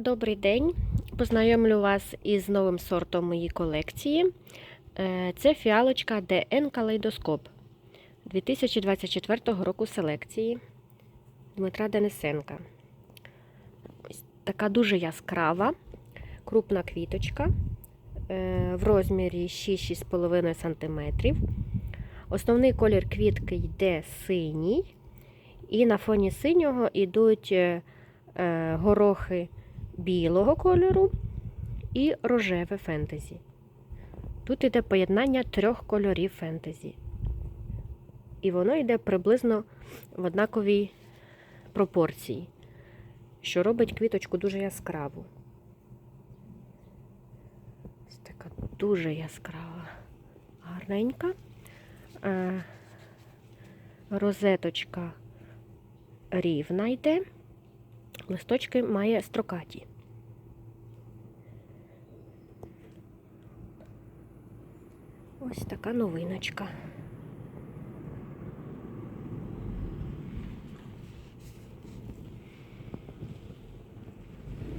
Добрий день. Познайомлю вас із новим сортом моєї колекції. Е, Це фіалочка DN Калейдоскоп 2024 року селекції Дмитра Денисенка. Така дуже яскрава, крупна квіточка е, в розмірі 6-6,5 см. Основний колір квітки йде синій, і на фоні синього йдуть е, горохи білого кольору і рожеве фентезі. Тут йде поєднання трьох кольорів фентезі. І воно йде приблизно в однаковій пропорції, що робить квіточку дуже яскраву. Ось така дуже яскрава, гарненька. Е, Розеточка рівна йде. Листочки має строкаті. Ось така новиночка.